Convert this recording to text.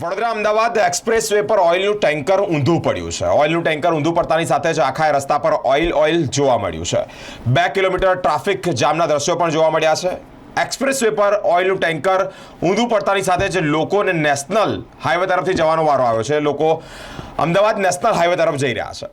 Vadodara Ahmedabad express way પર ઓઇલનું tanker ઊંધું પડ્યું છે. ઓઇલનું ટેન્કર ઊંધું પડતાની સાથે જ આખા રસ્તા પર ઓઇલ ઓઇલ જોવા મળ્યું છે. બે કિલોમીટર ટ્રાફિક જામના દ્રશ્યો પણ જોવા મળ્યા છે. એક્સપ્રેસ વે પર ઓઇલનું ટેન્કર ઊંધું પડતાની સાથે જ લોકોને નેશનલ હાઈવે તરફથી જવાનો વારો આવ્યો છે. લોકો અમદાવાદ નેશનલ હાઈવે તરફ જઈ રહ્યા છે.